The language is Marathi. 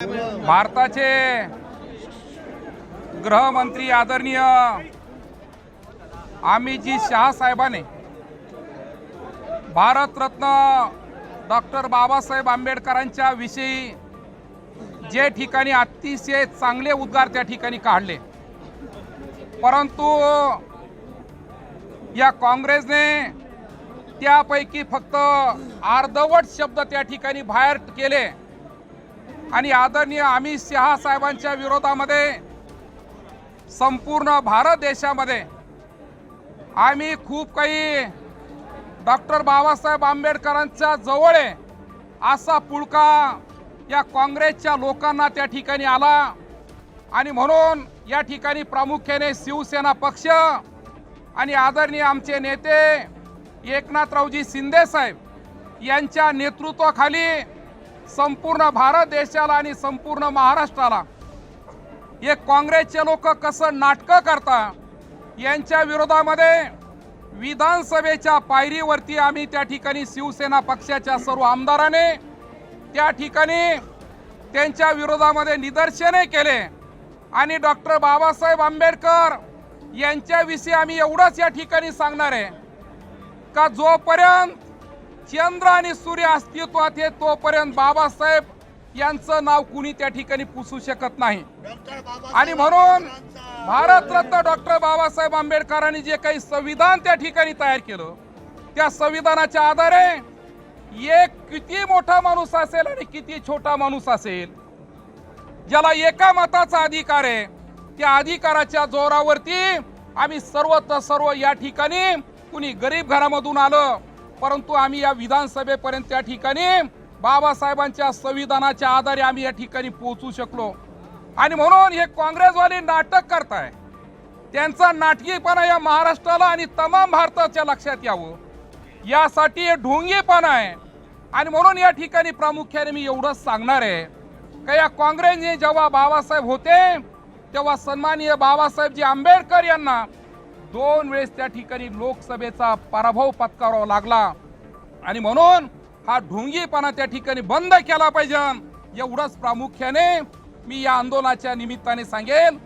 भारताचे गृहमंत्री आदरणीय अमितजी शहा भारतरत्न डॉक्टर बाबासाहेब आंबेडकरांच्या विषयी जे ठिकाणी अतिशय चांगले उद्गार त्या ठिकाणी काढले. परंतु या काँग्रेसने त्यापैकी फक्त अर्धवट शब्द त्या ठिकाणी बाहेर केले. आणि आदरणीय अमित शहा साहेबांच्या विरोधामध्ये संपूर्ण भारत देशामध्ये आम्ही खूप काही डॉक्टर बाबासाहेब आंबेडकरांच्या जवळ आहे असा पुळका या काँग्रेसच्या लोकांना त्या ठिकाणी आला. आणि म्हणून या ठिकाणी प्रामुख्याने शिवसेना पक्ष आणि आदरणीय आमचे नेते एकनाथरावजी शिंदे साहेब यांच्या नेतृत्वाखाली संपूर्ण भारत देशाला आणि संपूर्ण महाराष्ट्राला. हे काँग्रेसचे लोक कसं नाटकं करता यांच्या विरोधामध्ये विधानसभेच्या पायरीवरती आम्ही त्या ठिकाणी शिवसेना पक्षाच्या सर्व आमदाराने त्या ठिकाणी त्यांच्या विरोधामध्ये निदर्शने केले. आणि डॉक्टर बाबासाहेब आंबेडकर यांच्याविषयी आम्ही एवढंच या ठिकाणी सांगणार आहे. का जोपर्यंत चंद्र आणि सूर्य अस्तित्वात आहे तोपर्यंत बाबासाहेब यांचं नाव कुणी त्या ठिकाणी पुसू शकत नाही. आणि म्हणून भारतरत्न डॉक्टर बाबासाहेब आंबेडकरांनी जे काही संविधान त्या ठिकाणी तयार केलं त्या संविधानाच्या आधारे एक किती मोठा माणूस असेल आणि किती छोटा माणूस असेल ज्याला एका मताचा अधिकार आहे त्या अधिकाराच्या जोरावरती आम्ही सर्वत्र सर्व या ठिकाणी कुणी गरीब घरामधून आलं परंतु आम्ही या विधानसभेपर्यंत त्या ठिकाणी बाबासाहेबांच्या संविधानाच्या आधारे आम्ही या ठिकाणी पोहोचू शकलो. आणि म्हणून हे काँग्रेसवाले नाटक करताय. त्यांचा नाटकीपणा या महाराष्ट्राला आणि तमाम भारताच्या लक्षात यावं. यासाठी हे ढोंगीपणा आहे. आणि म्हणून या ठिकाणी प्रामुख्याने मी एवढंच सांगणार आहे. का या काँग्रेसने जेव्हा बाबासाहेब होते तेव्हा सन्माननीय बाबासाहेबजी आंबेडकर यांना दोन वेळेस त्या ठिकाणी लोकसभेचा पराभव पत्करावा लागला. आणि म्हणून हा ढोंगीपणा त्या ठिकाणी बंद केला पाहिजे. एवढंच प्रामुख्याने मी या आंदोलनाच्या निमित्ताने सांगेन.